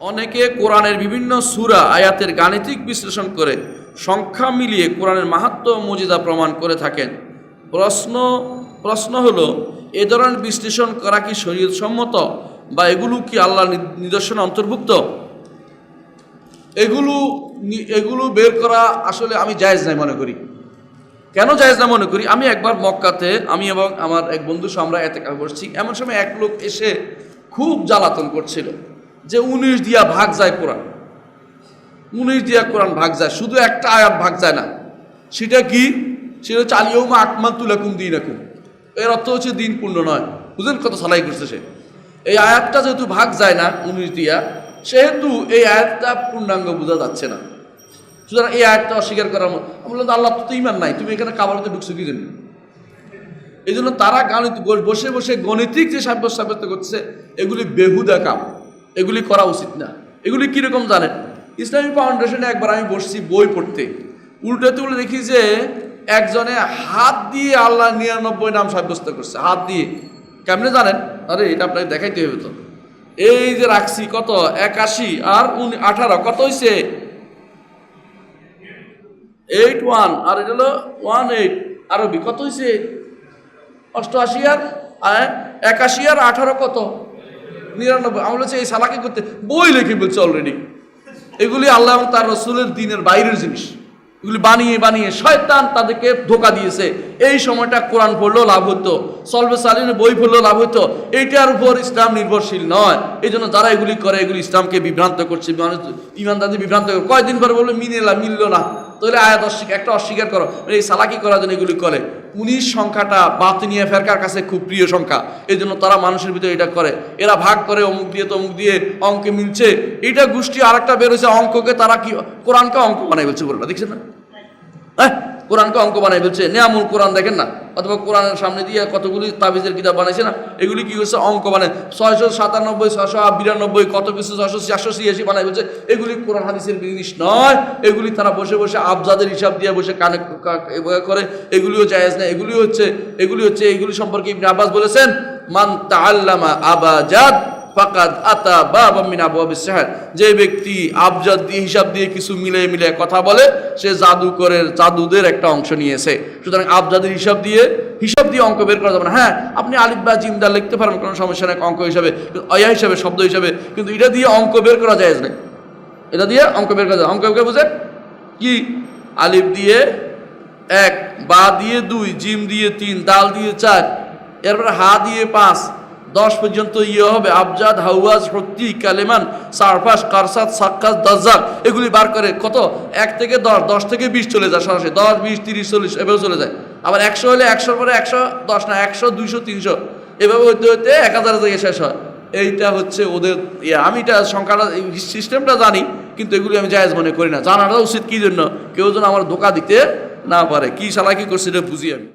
অনেকে কোরআনের বিভিন্ন সুরা, আয়াতের গাণিতিক বিশ্লেষণ করে সংখ্যা মিলিয়ে কোরআনের মাহাত্ম মজিদা প্রমাণ করে থাকেন। প্রশ্ন প্রশ্ন হলো, এ ধরনের বিশ্লেষণ করা কি শরীয়ত সম্মত বা এগুলো কি আল্লাহ নিদর্শন অন্তর্ভুক্ত? এগুলো এগুলো বের করা আসলে আমি জায়েজ নাই মনে করি। কেন জায়েজ না মনে করি? আমি একবার মক্কাতে, আমি এবং আমার এক বন্ধু, আমরা এতে করছি। এমন সময় এক লোক এসে খুব জ্বালাতন করছিল। যে উনিশ দিয়া ভাগ যায় কোরআন। উনিশ দিয়া কোরআন ভাগ যায়, শুধু একটা আয়াত ভাগ যায় না। সেটা কি? সেটা হচ্ছে আলিয়মা আকমাল তুলাকুম দিন রাখুন এর অর্থ হচ্ছে দিন পূর্ণ নয়। বুঝলেন কত সালাই করছে সে? এই আয়াতটা যেহেতু ভাগ যায় না উনিশ দিয়া, সেহেতু এই আয়াতটা পূর্ণাঙ্গ বোঝা যাচ্ছে না। সুতরাং এই আয়াতটা অস্বীকার করার মতো আমি বললাম আল্লাহ তো ইমান নাই, তুমি এখানে কাবারতে ঢুকছো কি জন্য? এই জন্য তারা গাণিত বসে বসে গণিতিক যে সাব্যস্ত করছে এগুলি বেহুদা কাম। এগুলি করা উচিত না। এগুলি কীরকম জানেন? ইসলামী ফাউন্ডেশনে একবার আমি বসছি বই পড়তে। উল্টোতে উল্টে দেখি যে, একজনে হাত দিয়ে আল্লাহ নিরানব্বই নাম সাব্যস্ত করছে। হাত দিয়ে। কেমনে জানেন? আরে, এটা আপনাকে দেখাইতে হবে তো। এই যে রাখছি কত? একাশি আর উনি আঠারো। কত হয়েছে এইট ওয়ান আর এটা হলো ওয়ান এইট আরবি কত হয়েছে অষ্টআশি আর একাশি আর আঠারো কত? নিরানব্বই। আমরা বলছি, এই সালাকি করতে বই লিখে বলছে অলরেডি এগুলি আল্লাহ এবং তার রসুলের দিনের বাইরের জিনিস। এগুলি বানিয়ে বানিয়ে শয়তান তাদেরকে ধোকা দিয়েছে। এই সময়টা কোরআন পড়লেও লাভ হতো সলবে সালিনের বই পড়লেও লাভ হতো। এইটার উপর ইসলাম নির্ভরশীল নয়। এই জন্য যারা এগুলি করে, এগুলি ইসলামকে বিভ্রান্ত করছে, মানুষ ইমানদারদের বিভ্রান্ত করে। কয়দিন পরে বলল মিনেলা মিলল না। তাহলে আয়াত অস্বীকার একটা অস্বীকার করো। এই সালাকি করার জন্য এগুলি করে। উনিশ সংখ্যাটা বাতিনিয়া ফেরকার কাছে খুব প্রিয় সংখ্যা। এই জন্য তারা মানুষের ভিতরে এটা করে। এরা ভাগ করে, অমুক দিয়ে তমুক দিয়ে অঙ্কে মিলছে। এটা গোষ্ঠী আরেকটা বেরোছে অঙ্ককে তারা কি কোরআনকে অঙ্ক বানাই বলছে বলল দেখছেন না? হ্যাঁ কোরআনকে অঙ্ক বানাই বলছে, নেয়ামুল কোরআন দেখেন না, অথবা কোরআনের সামনে দিয়ে কতগুলি তাবিজের কিতাব বানাইছে না, এগুলি কি হচ্ছে, অঙ্ক বানায়। ছয়শো সাতানব্বই, ছয়শো বিরানব্বই, কত কিছু, ছয়শো চারশো ছিয়াশি বানাই বলছে, এগুলি কোরআন হাদিসের জিনিস নয়, এগুলি তারা বসে বসে আবজাদের হিসাব দিয়ে বসে কানে করে, এগুলিও জায়েজ না এগুলি হচ্ছে এগুলি হচ্ছে, এগুলি সম্পর্কে ইবনে আব্বাস বলেছেন, মান তা তাআল্লামা আবাজাদ ফাকাদ আতা বাবা মিন আবওয়াবিস সিহর। যে ব্যক্তি আবজাদ দিয়ে, হিসাব দিয়ে কিছু মিলে মিলে কথা বলে, সে জাদুকরের, জাদুদের একটা অংশ নিয়েছে। সুতরাং আবজাদের হিসাব দিয়ে হিসাব দিয়ে অঙ্ক বের করা যাবে না। হ্যাঁ আপনি আলিফ বা জিমদা লিখতে পারেন, কোনো সমস্যা নেই, অঙ্ক হিসাবে, অয়া হিসাবে, শব্দ হিসাবে, কিন্তু এটা দিয়ে অঙ্ক বের করা যায় না এটা দিয়ে অঙ্ক বের করা যায়। অঙ্ক বের বুঝে? কি? আলিফ দিয়ে এক, বা দিয়ে দুই, জিম দিয়ে তিন, দাল দিয়ে চার, এরপরে হা দিয়ে পাঁচ দশ পর্যন্ত ইয়ে হবে, আবজাদ, হাওয়াজ সত্যি কালেমান, সারফাস কারসাত সাক্কাস দাজ্জাক এগুলি বার করে কত? এক থেকে দশ দশ থেকে বিশ চলে যায় সরাসরি। দশ, বিশ, তিরিশ, চল্লিশ, এভাবে চলে যায়। আবার একশো হলে একশোর পরে একশো, দশ না, একশো, দুইশো, তিনশো। এভাবে হইতে হইতে এক হাজার থেকে শেষ হয়। এইটা হচ্ছে ওদের ইয়ে। আমি এটা সংখ্যাটা সিস্টেমটা জানি, কিন্তু এগুলি আমি জায়েজ মনে করি না। জানাটা উচিত কী জন্য? কেউ যেন আমার ধোকা দিতে না পারে। কী সালা কি করছে এটা বুঝি আমি।